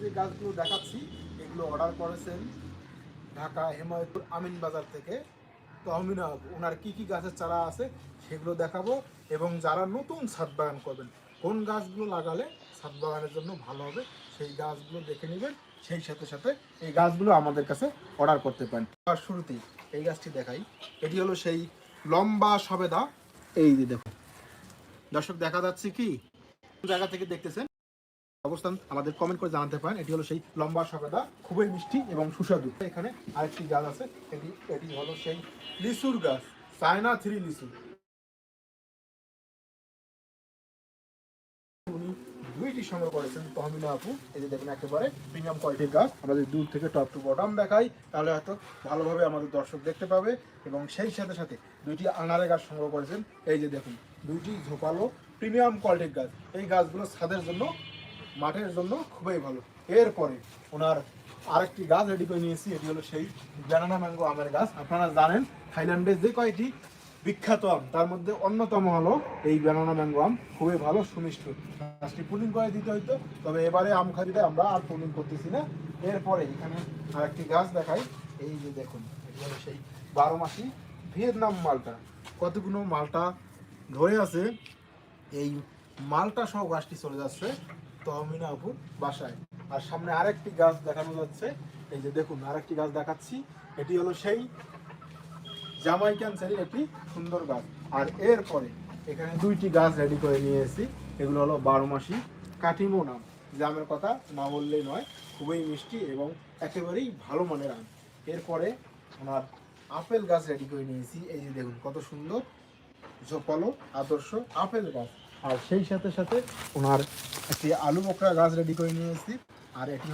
যে গাছগুলো দেখাচ্ছি, এগুলো অর্ডার করেছেন ঢাকা হেমায়তুর আমিন বাজার থেকে। তো আমিনা ওনার কী কী গাছের চারা আছে সেগুলো দেখাবো এবং যারা নতুন ছাদ বাগান করবেন, কোন গাছগুলো লাগালে ছাদ বাগানের জন্য ভালো হবে সেই গাছগুলো দেখে নেবেন, সেই সাথে সাথে এই গাছগুলো আমাদের কাছে অর্ডার করতে পারেন। আর শুরুতেই এই গাছটি দেখাই, এটি হলো সেই লম্বা সবেদা। এই যে দেখুন, দর্শক দেখা যাচ্ছে কি? জায়গা থেকে দেখতেছেন? অবস্থান আমাদের কমেন্ট করে জানাতে পারেন। এটি হলো সেই লম্বা সবেদা খুবই মিষ্টি এবং সুস্বাদু। এখানে আরেকটি গাছ আছে, এটি এটি হলো সেই লিচুর গাছ চায়না থ্রি উনি দুইটি সংগ্রহ করেছেন, তহমিনা আপু। এই যে দেখুন, একেবারে প্রিমিয়াম কোয়ালিটির গাছ। আমরা যদি দূর থেকে টপ টু বটম দেখাই, তাহলে হয়তো ভালোভাবে আমাদের দর্শক দেখতে পাবে। এবং সেই সাথে সাথে দুইটি আনারে গাছ সংগ্রহ করেছেন। এই যে দেখুন, দুইটি ঝোপালো প্রিমিয়াম কোয়ালিটির গাছ। এই গাছগুলো ছাদের জন্য মাঠের জন্য খুবই ভালো। এরপরে ওনার আরেকটি গাছ রেডি করে নিয়েছি, এটি হলো সেই ব্যানানা ম্যাঙ্গো আমের গাছ। আপনারা জানেন, থাইল্যান্ডের যে কয়টি বিখ্যাত আম, তার মধ্যে অন্যতম হলো এই ব্যানানা ম্যাঙ্গো আম। খুবই ভালো, সুমিষ্ট। গাছটি পুলিং করে দিতে হইতো, তবে এবারে আম খাদিতে আমরা আর পুলিং করতেছি না। এরপরে এখানে আরেকটি গাছ দেখাই। এই যে দেখুন, এটি হলো সেই বারো মাসি ভিয়েতনাম মালটা। কতগুলো মালটা ধরে আছে, এই মালটা সহ গাছটি চলে যাচ্ছে। তহমিনা আপুর বাসায়। আর সামনে আরেকটি গাছ দেখানো যাচ্ছে। এই যে দেখুন, আরেকটি গাছ দেখাচ্ছি। এটি হলো সেই জামাইকান সেরির একটি সুন্দর গাছ। আর এরপরে এখানে দুইটি গাছ রেডি করে নিয়ে এসেছি এগুলো হলো বারো মাসি কাটিমো নাম। জামের কথা না বললেই নয়, খুবই মিষ্টি এবং একেবারেই ভালো মানের আম। এরপরে ওনার আপেল গাছ রেডি করে নিয়েছি। এই যে দেখুন, কত সুন্দর, ঝোপালো, আদর্শ আপেল গাছ। আর সেই সাথে সাথে ওনার একটি আলু বকরা গাছ রেডি করে নিয়ে এসেছি। আর এটি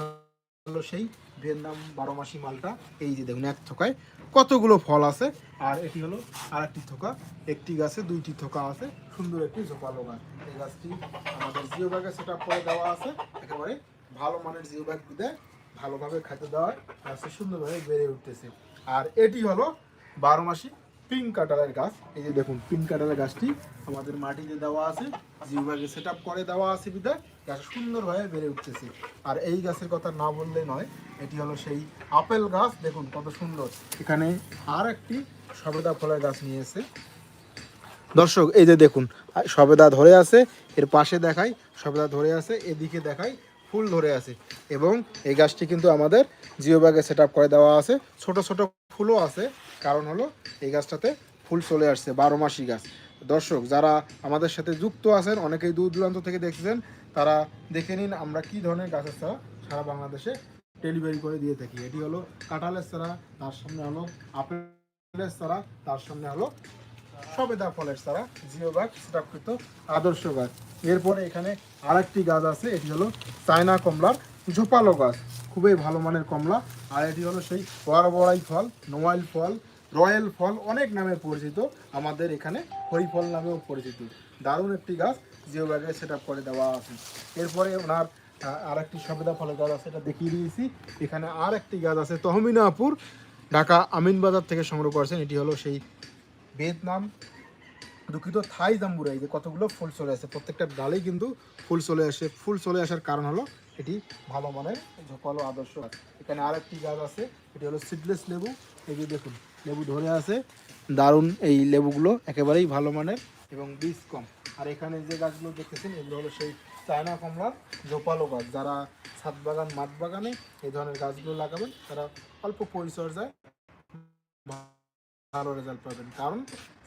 হলো সেই ভিয়েতনাম বারো মাসি মালটা। এই যে দেখুন, এক থোকায় কতগুলো ফল আছে। আর এটি হলো আরেকটি থোকা, একটি গাছে দুইটি থোকা আছে, সুন্দর একটি ঝোপালো গাছ। এই গাছটি আমাদের জিও ব্যাগে সেট করে দেওয়া আছে। একেবারে ভালো মানের জিও ব্যাগ দিয়ে ভালোভাবে খেতে দেওয়ায় গাছটি সুন্দরভাবে বেড়ে উঠতেছে। আর এটি হলো বারো মাসি পিঙ্ক কাটারের গাছ। এই যে দেখুন পিঙ্ক কাটারের গাছটি আমাদের মাটিতে দেওয়া আছে। জিওব্যাগে সেট করে দেওয়া আছে বিদায় গাছ সুন্দরভাবে বেড়ে উঠতেছে। আর এই গাছের কথা না বললে নয়, এটি হলো সেই আপেল গাছ। দেখুন কত সুন্দর। এখানে আর একটি সবেদা ফলের গাছ নিয়েছে দর্শক, এই যে দেখুন, সবেদা ধরে আছে। এর পাশে দেখাই, সবেদা ধরে আছে। এদিকে দেখাই, ফুল ধরে আছে। এবং এই গাছটি কিন্তু আমাদের জিও ব্যাগে সেট করে দেওয়া আছে। ছোট ছোট ফুলও আছে। কারণ হলো, এই গাছটাতে ফুল চলে আসছে, বারো মাসি গাছ। দর্শক, যারা আমাদের সাথে যুক্ত আছেন, অনেকেই দূর দূরান্ত থেকে দেখছেন, তারা দেখে নিন আমরা কি ধরনের গাছের চারা সারা বাংলাদেশে ডেলিভারি করে দিয়ে থাকি। এটি হলো কাঁঠালের চারা, তার সামনে হলো আপেলের চারা, তার সামনে হলো সবেদা ফলের চারা, জিও গাছ সেটাকৃত আদর্শ গাছ। এরপরে এখানে আরেকটি গাছ আছে, এটি হলো চায়না কমলার ঝোপালো গাছ, খুবই ভালো মানের কমলা। আর এটি হলো সেই বড়াই ফল, নোয়াইল ফল রয়্যাল ফল, অনেক নামে পরিচিত, আমাদের এখানে হরি ফল নামেও পরিচিত। দারুণ একটি গাছ জিও ব্যাগে সেট করে দেওয়া আছে। এরপরে ওনার আর একটি সবেদা ফলের গাছ আছে, এটা দেখিয়ে দিয়েছি। এখানে আর একটি গাছ আছে, তহমিনাপুর, ঢাকা আমিন বাজার থেকে সংগ্রহ করেছেন। এটি হলো সেই ভিয়েতনাম দুঃখিত, থাই জাম্বুরা, এই যে কতগুলো ফুল চলে আসে, প্রত্যেকটা ডালেই কিন্তু ফুল চলে আসে। ফুল চলে আসার কারণ হলো এটি ভালো মানের ঝোপালো আদর্শ। এখানে আর একটি গাছ আছে, এটি হলো সিডলেস লেবু। এই যে দেখুন, লেবু ধরে আছে। দারুণ এই লেবুগুলো একেবারেই ভালো মানের এবং বীজ কম। আর এখানে যে গাছগুলো দেখতেছেন, এগুলো হলো সেই চায়না কমলার ঝোপালো গাছ। যারা ছাদ বাগান, মাঠ বাগানে এই ধরনের গাছগুলো লাগাবেন, তারা অল্প পরিচর্যায় ভালো রেজাল্ট পাবেন। কারণ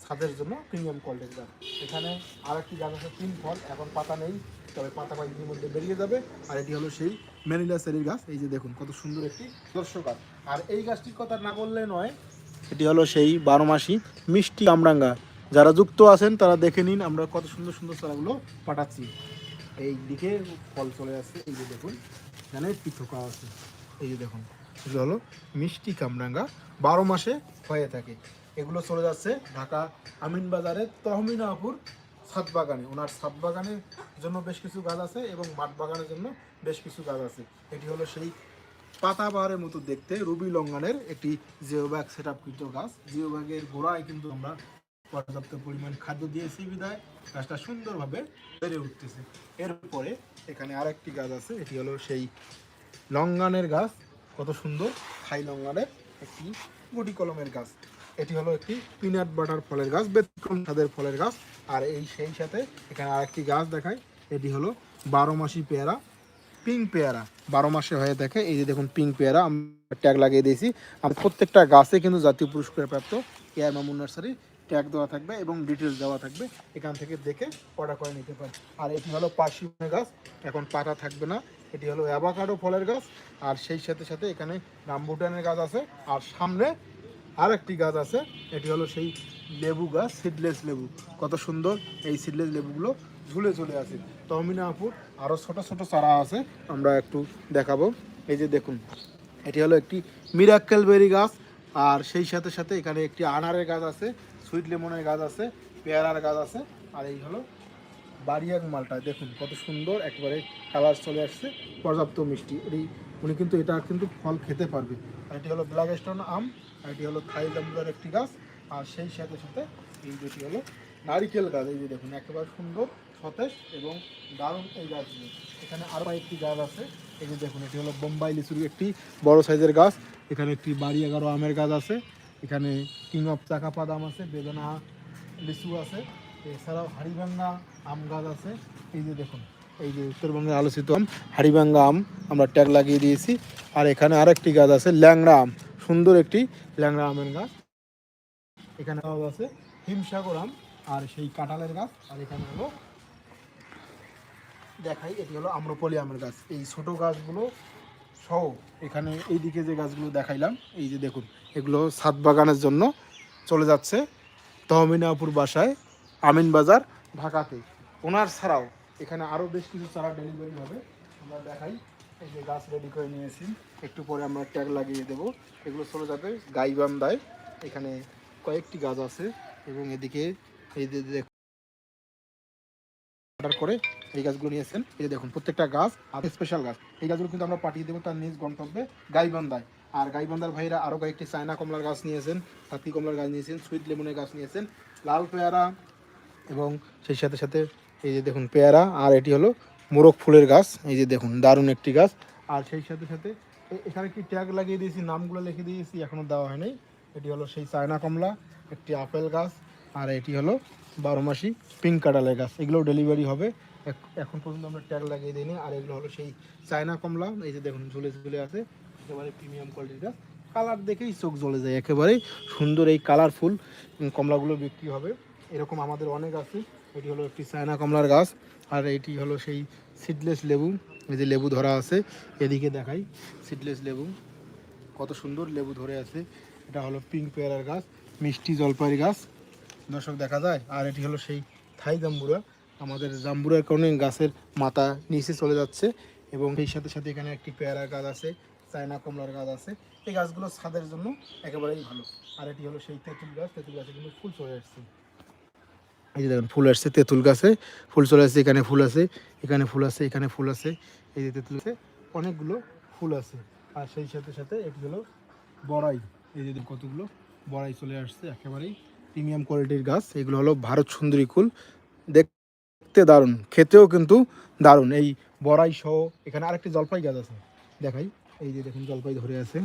ছাদের জন্য প্রিমিয়াম কোয়ালিটির গাছ। এখানে আরেকটি গাছ আছে, তিন ফল। এখন পাতা নেই, তবে পাতা কয়েকদিনের মধ্যে বেরিয়ে যাবে। আর এটি হলো সেই ম্যানিলা সেরির গাছ। এই যে দেখুন, কত সুন্দর একটি দর্শ গাছ। আর এই গাছটির কথা না বললে নয়, এটি হলো সেই বারো মাসি মিষ্টি আমরাঙ্গা। যারা যুক্ত আছেন, তারা দেখে নিন আমরা কত সুন্দর সুন্দর চারাগুলো পাঠাচ্ছি। এই দিকে ফল চলে আসছে, এই যে দেখুন, এখানে পিথকা আছে। এই যে দেখুন। হলো মিষ্টি কামরাঙ্গা বারো মাসে হয়ে থাকে। এগুলো চলে যাচ্ছে ঢাকা আমিন বাজারের তহমিনাপুর ছাদ বাগানে ওনার ছাদ বাগানের জন্য বেশ কিছু গাছ আছে এবং মাঠ বাগানের জন্য বেশ কিছু গাছ আছে। এটি হলো সেই পাতাবাহারের মতো দেখতে, রুবি লঙ্গানের একটি জিওব্যাগ সেট আপকৃত গাছ। জিওব্যাগের গোড়ায় কিন্তু আমরা পর্যাপ্ত পরিমাণ খাদ্য দিয়েছি বিদায়। গাছটা সুন্দরভাবে বেড়ে উঠতেছে। এরপরে এখানে আরেকটি গাছ আছে, এটি হলো সেই লঙ্গানের গাছ। কত সুন্দর থাই লঙ্গানের একটি গুটি কলমের গাছ। এটি হলো একটি পিনাট বাটার ফলের গাছ, ব্যতিক্রম স্বাদের ফলের গাছ। আর এই সেই সাথে এখানে আরেকটি গাছ দেখায় এটি হলো বারো মাসি পেয়ারা, পিঙ্ক পেয়ারা। বারো মাসে হয়ে থাকে এই যে দেখুন পিঙ্ক পেয়ারা আমরা ট্যাগ লাগিয়ে দিয়েছি। আর প্রত্যেকটা গাছে কিন্তু জাতীয় পুরস্কার প্রাপ্ত এয়ার মামুন নার্সারি ট্যাগ দেওয়া থাকবে এবং ডিটেলস দেওয়া থাকবে। এখান থেকে দেখে অর্ডার করে নিতে পারেন। আর এটি হলো পার্সিমনের গাছ, এখন পাতা থাকবে না। এটি হলো অ্যাভাকাডো ফলের গাছ, আর সেই সাথে সাথে এখানে রামবুটানের গাছ আছে, আর সামনে আর একটি গাছ আছে, এটি হলো সেই লেবু গাছ সিডলেস লেবু। কত সুন্দর এই সিডলেস লেবুগুলো ঝুলে চলে আছে তহমিনা আপুর আরও ছোট ছোট চারা আছে, আমরা একটু দেখাবো। এই যে দেখুন, এটি হলো একটি মিরাক্কেল বেরি গাছ, আর সেই সাথে সাথে এখানে একটি আনারের গাছ আছে, সুইট লেমনের গাছ আছে, পেয়ারার গাছ আছে, আর এই হলো বাড়িয়াক মালটা, দেখুন কত সুন্দর একবারে কালার চলে আসছে, পর্যাপ্ত মিষ্টি। এটি উনি কিন্তু এটা কিন্তু ফল খেতে পারবে। আর এটি হলো ব্ল্যাক স্টোন আম, আর এটি হলো থাই জাম্বুলার একটি গাছ, আর সেই সাথে সাথে এই দুটি হলো নারিকেল গাছ। এই যে দেখুন, একেবারে সুন্দর, সতেজ এবং দারুণ এই গাছগুলো। এখানে আরও একটি গাছ আছে। এই যে দেখুন, এটি হলো বোম্বাই লিচুর একটি বড় সাইজের গাছ। এখানে একটি বাড়ি এগারো আমের গাছ আছে। এখানে কিং অফ চাকাপাত আম আছে, বেদনা লিচু আছে। এছাড়াও হাড়িভাঙ্গা আম গাছ আছে। এই যে দেখুন, এই যে উত্তরবঙ্গে আলোচিত আম হাড়িভাঙ্গা আম আমরা ট্যাগ লাগিয়ে দিয়েছি। আর এখানে আরেকটি গাছ আছে, ল্যাংড়া আম। সুন্দর একটি ল্যাংড়া আমের গাছ। এখানে গাছ আছে, হিমসাগর আম আর সেই কাঁঠালের গাছ। আর এখানে হলো, দেখাই, এটি হলো আম্রপলি আমের গাছ। এই ছোট গাছগুলো সহ এখানে এইদিকে যে গাছগুলো দেখাইলাম, এই যে দেখুন, এগুলো ছাদ বাগানের জন্য চলে যাচ্ছে। তহমিনাপুর বাসায়, আমিন বাজার, ঢাকাতে। ওনার ছাড়াও এখানে আরও বেশ কিছু চারা ডেলিভারি হবে। আমরা দেখাই। এই যে গাছ রেডি করে নিয়েছি। একটু পরে আমরা ট্যাগ লাগিয়ে দেবো। এগুলো চলে যাবে গাইবাম গাইবান্ধায় এখানে কয়েকটি গাছ আছে এবং এদিকে এই যে অর্ডার করে এই গাছগুলো নিয়েছেন। এই যে দেখুন, প্রত্যেকটা গাছ আর স্পেশাল গাছ। এই গাছগুলো কিন্তু আমরা পাঠিয়ে দেবো তার নিজ গন্তব্যে গাইবান্ধায় আর গাইবান্ধার ভাইরা আরও কয়েকটি চায়না কমলার গাছ নিয়েছেন হাতি কমলার গাছ নিয়েছেন সুইট লেমনের গাছ নিয়েছেন, লাল পেয়ারা এবং সেই সাথে সাথে এই যে দেখুন পেয়ারা, আর এটি হলো মোরগ ফুলের গাছ। এই যে দেখুন, দারুণ একটি গাছ। আর সেই সাথে সাথে এখানে কি ট্যাগ লাগিয়ে দিয়েছি, নামগুলো লিখে দিয়েছি এখনও দেওয়া হয়নি। এটি হলো সেই চায়না কমলা, একটি আপেল গাছ। আর এটি হলো বারো মাসি পিঙ্ক কাঁঠালের গাছ। এগুলোও ডেলিভারি হবে। এখন পর্যন্ত আমরা ট্যাগ লাগিয়ে দিইনি। আর এগুলো হলো সেই চায়না কমলা। এই যে দেখুন, ঝুলে ঝুলে আছে। একেবারে প্রিমিয়াম কোয়ালিটির গাছ। কালার দেখেই চোখ জ্বলে যায়। একেবারেই সুন্দর এই কালারফুল কমলাগুলো বিক্রি হবে। এরকম আমাদের অনেক আছে। এটি হলো একটি চায়না কমলার গাছ, আর এটি হলো সেই সিডলেস লেবু। এই যে লেবু ধরা আছে, এদিকে দেখাই সিডলেস লেবু। কত সুন্দর লেবু ধরে আছে। এটা হলো পিঙ্ক পেয়ারার গাছ, মিষ্টি জলপাইয়ের গাছ। দর্শক, দেখা যায়? আর এটি হলো সেই থাই জাম্বুরা। আমাদের জাম্বুরার কারণে গাছের মাথা নিচে চলে যাচ্ছে এবং সেই সাথে সাথে এখানে একটি পেয়ারার গাছ আছে, চায়না কমলার গাছ আছে। এই গাছগুলো ছাদের জন্য একেবারেই ভালো। আর এটি হলো সেই তেঁতুল গাছ, তেঁতুল গাছে কিন্তু ফুল চলে আসছে। এই যে দেখুন, ফুল আসছে, তেঁতুল গাছে। ফুল চলে আসছে, এখানে ফুল আছে, এখানে ফুল আছে, এখানে ফুল আছে। এই যে তেঁতুল গাছে অনেকগুলো ফুল আছে। আর সেই সাথে সাথে এটি হলো বড়াই। এই যে কতগুলো বড়াই চলে আসছে, একেবারেই প্রিমিয়াম কোয়ালিটির গাছ। এগুলো হলো ভারত সুন্দরী কুল। দেখতে দারুণ, খেতেও কিন্তু দারুণ। এই বড়াই সহ এখানে আরেকটি জলপাই গাছ আছে। দেখাই, এই যে দেখুন জলপাই ধরে আছে।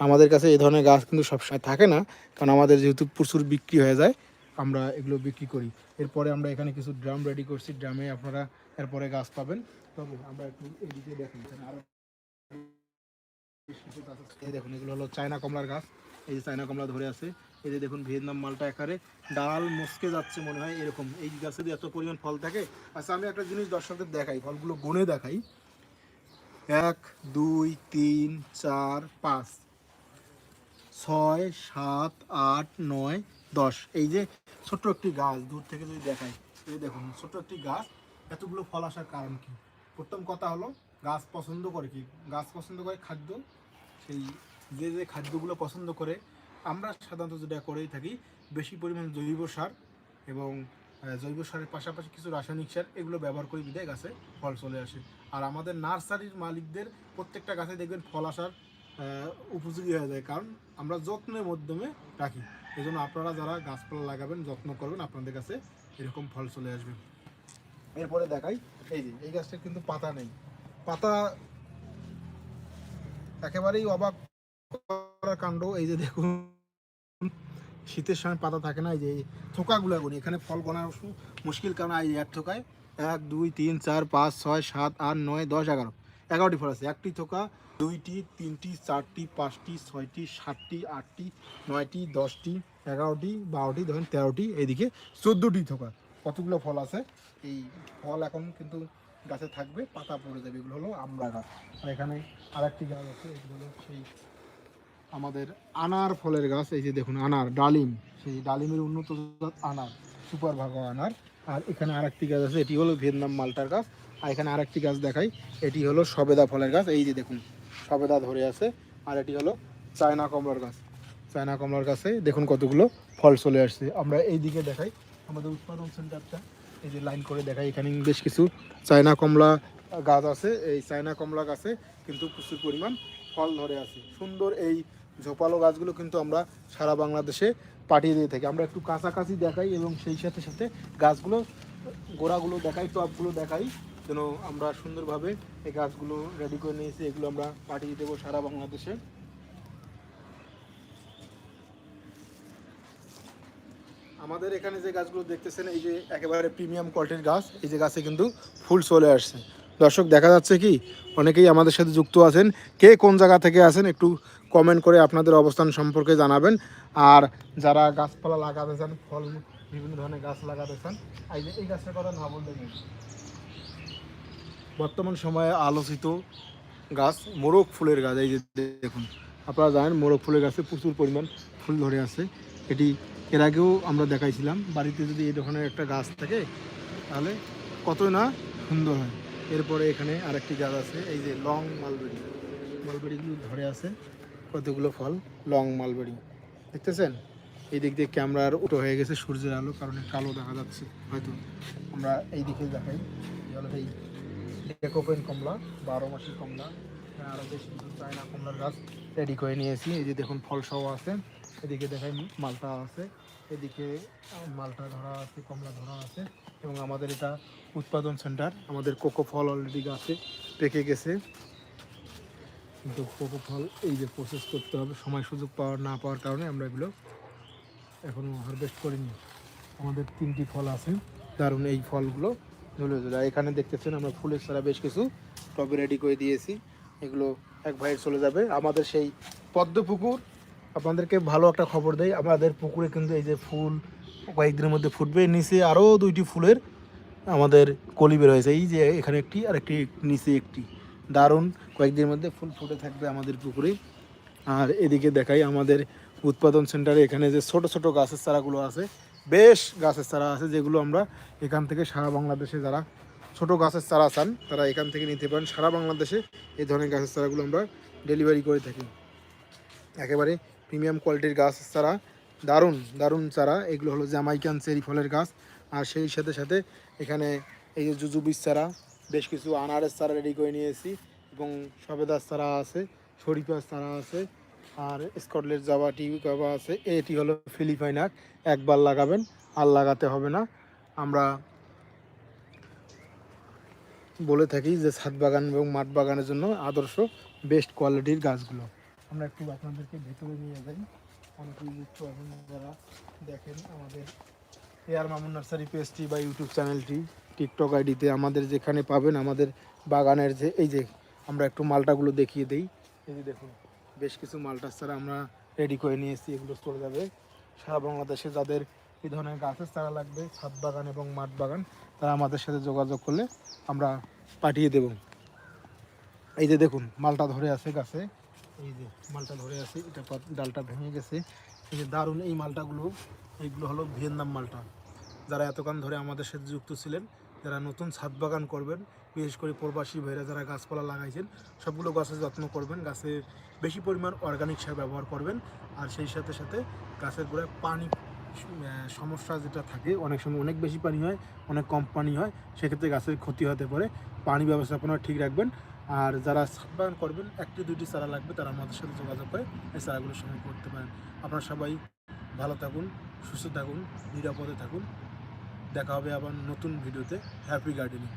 আমাদের কাছে এই ধরনের গাছ কিন্তু সবসময় থাকে না, কারণ আমাদের যেহেতু প্রচুর বিক্রি হয়ে যায় আমরা এগুলো বিক্রি করি। এরপরে আমরা এখানে কিছু ড্রাম রেডি করছি। ড্রামে আপনারা এরপরে গাছ পাবেন। তবে আমরা একটু এদিকে দেখুন এই দেখুন, এগুলো হলো চায়না কমলার গাছ। এই যে চায়না কমলা ধরে আছে। এই যে দেখুন, ভিয়েতনাম মালটা একারে ডাল মস্কে যাচ্ছে মনে হয়, এরকম। এই গাছে এত পরিমাণ ফল থাকে। আচ্ছা আমি একটা জিনিস দর্শকদের দেখাই, ফলগুলো গুনে দেখাই। এক, দুই, তিন, চার, পাঁচ, ছয়, সাত, আট, নয় দশ। এই যে ছোট্ট একটি গাছ, দূর থেকে যদি দেখাই, এই দেখুন, ছোট্ট একটি গাছ, এতগুলো ফল আসার কারণ কি? প্রথম কথা হলো, গাছ পছন্দ করে কি? গাছ পছন্দ করে খাদ্য, সেই যে যে খাদ্যগুলো পছন্দ করে, আমরা সাধারণত যেটা করেই থাকি, বেশি পরিমাণ জৈব সার এবং জৈব সারের পাশাপাশি কিছু রাসায়নিক সার, এগুলো ব্যবহার করে বিদায় গাছে ফল চলে আসে। আর আমাদের নার্সারির মালিকদের প্রত্যেকটা গাছে দেখবেন ফল আসার উপযোগী হয়ে যায়, কারণ আমরা যত্নের মাধ্যমে রাখি। এই জন্য আপনারা যারা গাছপালা লাগাবেন, যত্ন করবেন, আপনাদের কাছে এরকম ফল চলে আসবে। এরপরে দেখাই, এই যে, এই গাছটার কিন্তু পাতা নেই। পাতা একেবারেই অবাক করার কাণ্ড, এই যে দেখুন, শীতের সময় পাতা থাকে না, এই যে থোকাগুলো গুনি এখানে ফল গোনা মুশকিল, কারণ এই এক থোকায় এক, দুই, তিন, চার, পাঁচ, ছয়, সাত, আট, নয়, দশ, এগারো। এগারোটি ফল আছে, একটি থোকা দুইটি, তিনটি, চারটি, পাঁচটি, ছয়টি, সাতটি, আটটি, নয়টি, দশটি, এগারোটি, বারোটি, ধরেন তেরোটি, এইদিকে চোদ্দোটি থোকা কতগুলো ফল আছে? এই ফল এখন কিন্তু গাছে থাকবে, পাতা পড়ে যাবে, এগুলো হলো আমড়া গাছ। আর এখানে আরেকটি গাছ আছে, এগুলো হলো সেই আমাদের আনার ফলের গাছ, এই যে দেখুন আনার, ডালিম, সেই ডালিমের উন্নত আনার, সুপার ভাগো আনার। আর এখানে আরেকটি গাছ আছে, এটি হলো ভিয়েতনাম মালটার গাছ। আর এখানে আরেকটি গাছ দেখাই। এটি হলো সবেদা ফলের গাছ। এই যে দেখুন, সবেদা ধরে আছে। আর এটি হলো চায়না কমলার গাছ। চায়না কমলার গাছে দেখুন কতগুলো ফল চলে আসছে। আমরা এই দিকে দেখাই, আমাদের উৎপাদন সেন্টারটা। এই যে লাইন করে দেখাই, এখানে বেশ কিছু চায়না কমলা গাছ আছে। এই চায়না কমলা গাছে কিন্তু প্রচুর পরিমাণ ফল ধরে আছে। সুন্দর এই ঝোপালো গাছগুলো কিন্তু আমরা সারা বাংলাদেশে পাঠিয়ে দিয়ে থাকি। আমরা একটু কাছাকাছি দেখাই এবং সেই সাথে সাথে গাছগুলো, গোড়াগুলো দেখাই, টপগুলো দেখাই। যেন আমরা সুন্দরভাবে এই গাছগুলো রেডি করে নিয়েছি, এগুলো আমরা পাঠিয়ে দেবো সারা বাংলাদেশে। আমাদের এখানে যে গাছগুলো দেখতেছেন, এই যে একেবারে প্রিমিয়াম কোয়ালিটির গাছ, এই যে গাছে কিন্তু ফুল চলে আসছে। দর্শক, দেখা যাচ্ছে কি, অনেকেই আমাদের সাথে যুক্ত আছেন। কে কোন জায়গা থেকে আছেন, একটু কমেন্ট করে আপনাদের অবস্থান সম্পর্কে জানাবেন। আর যারা গাছপালা লাগাতে চান, ফল, বিভিন্ন ধরনের গাছ লাগাতে চান এই গাছের কথা না বললে বর্তমান সময়ে আলোচিত গাছ, মোরগ ফুলের গাছ, এই যে দেখুন। আপনারা জানেন, মোরগ ফুলের গাছে প্রচুর পরিমাণ ফুল ধরে আছে। এটি এর আগেও আমরা দেখাইছিলাম, বাড়িতে যদি এই ধরনের একটা গাছ থাকে, তাহলে কতই না সুন্দর হয়। এরপরে এখানে আরেকটি গাছ আছে, এই যে লং মালবেরি। মালবেরিগুলো ধরে আছে, কতগুলো ফল? Long mulberry. দেখতেছেন? এই দিক দিয়ে ক্যামেরার উটো হয়ে গেছে সূর্যের আলো, কারণে কালো দেখা যাচ্ছে, হয়তো। আমরা এই দিকে দেখাই এই ডেকোপেন কমলা, বারো মাসি কমলা এখানে আরও বেশি কিছু চায়না কমলার গাছ রেডি করে নিয়েছি। এই যে দেখুন, ফল সহ আছে। এদিকে দেখাই, মালটা আছে। এদিকে মালটা ধরা আছে, কমলা ধরা আছে। এবং আমাদের এটা উৎপাদন সেন্টার আমাদের কোকো ফল অলরেডি গাছে পেকে গেছে। কিন্তু কোকো ফল এই যে প্রসেস করতে হবে, সময় সুযোগ পাওয়ার না পাওয়ার কারণে আমরা এগুলো এখনও হারভেস্ট করিনি। আমাদের তিনটি ফল আছে। দারুণ এই ফলগুলো এখানে দেখতেছেন আমরা ফুলের ছাড়া বেশ কিছু টবে রেডি করে দিয়েছি। এগুলো এক ভাইয়ের চলে যাবে। আমাদের সেই পদ্ম পুকুর আপনাদেরকে ভালো একটা খবর দেয় আমাদের পুকুরে কিন্তু এই যে ফুল কয়েকদিনের মধ্যে ফুটবে। নিচে আরও দুইটি ফুলের আমাদের কলি বের হয়েছে। এই যে এখানে একটি আর একটি নিচে একটি। দারুণ, কয়েকদিনের মধ্যে ফুল ফুটে থাকবে আমাদের পুকুরে। আর এদিকে দেখাই আমাদের উৎপাদন সেন্টারে এখানে যে ছোট ছোট গাছের চারাগুলো আছে বেশ গাছের চারা আছে যেগুলো আমরা এখান থেকে সারা বাংলাদেশে যারা ছোট গাছের চারা চান, তারা এখান থেকে নিতে পারেন। সারা বাংলাদেশে এই ধরনের গাছের চারাগুলো আমরা ডেলিভারি করে থাকি। একেবারে প্রিমিয়াম কোয়ালিটির গাছ চারা, দারুণ দারুণ চারা। এগুলো হলো জামাইকান চেরি ফলের গাছ। আর সেই সাথে সাথে এখানে এই যে জুজুবির চারা, বেশ কিছু আনারের চারা রেডি করে নিয়েছি। এবং সবেদার চারা আছে, শরীফার চারা আছে। আর স্কটলের জাবা, টিভি কাবা আছে, এটি হলো ফিলিপাইনাক একবার লাগাবেন, আর লাগাতে হবে না। আমরা বলে থাকি যে ছাদ বাগান এবং মাঠ বাগানের জন্য আদর্শ বেস্ট কোয়ালিটির গাছগুলো। আমরা একটু আপনাদেরকে ভেতরে নিয়ে যাই। অনেকেই যুক্ত আছেন যারা দেখেন আমাদের এয়ার মামুন নার্সারি পেজটি বা ইউটিউব চ্যানেলটি, টিকটক আইডিতে আমাদের যেখানে পাবেন আমাদের বাগানের যে, এই যে আমরা একটু মালটাগুলো দেখিয়ে দেই। এই যে দেখুন। বেশ কিছু মালটার চারা আমরা রেডি করে নিয়েছি, এগুলো চলে যাবে। সারা বাংলাদেশে যাদের এই ধরনের গাছের চারা লাগবে ছাদ বাগান এবং মাঠ বাগান। তারা আমাদের সাথে যোগাযোগ করলে আমরা পাঠিয়ে দেব। এই যে দেখুন, মালটা ধরে আছে গাছে। এই যে মালটা ধরে আছে, এটা ডালটা ভেঙে গেছে। এই যে দারুণ এই মালটাগুলো, এইগুলো হলো ভিয়েতনাম মালটা। যারা এতক্ষণ ধরে আমাদের সাথে যুক্ত ছিলেন, যারা নতুন ছাদ বাগান করবেন বিশেষ করে প্রবাসী ভাইরা যারা গাছপালা লাগাইছেন, সবগুলো গাছের যত্ন করবেন। গাছে বেশি পরিমাণ অর্গানিক সার ব্যবহার করবেন। আর সেই সাথে সাথে গাছের গোড়ায় পানি সমস্যা যেটা থাকে, অনেক সময় অনেক বেশি পানি হয়, অনেক কম পানি হয়, সেক্ষেত্রে গাছের ক্ষতি হতে পারে। পানি ব্যবস্থাপনা ঠিক রাখবেন। আর যারা বাগান করবেন, একটি, দুইটি চারা লাগবে, তারা আমাদের সাথে যোগাযোগ করে এই চারাগুলো সংগ্রহ করতে পারেন। আপনারা সবাই ভালো থাকুন, সুস্থ থাকুন, নিরাপদে থাকুন। দেখা হবে আবার নতুন ভিডিওতে। Happy gardening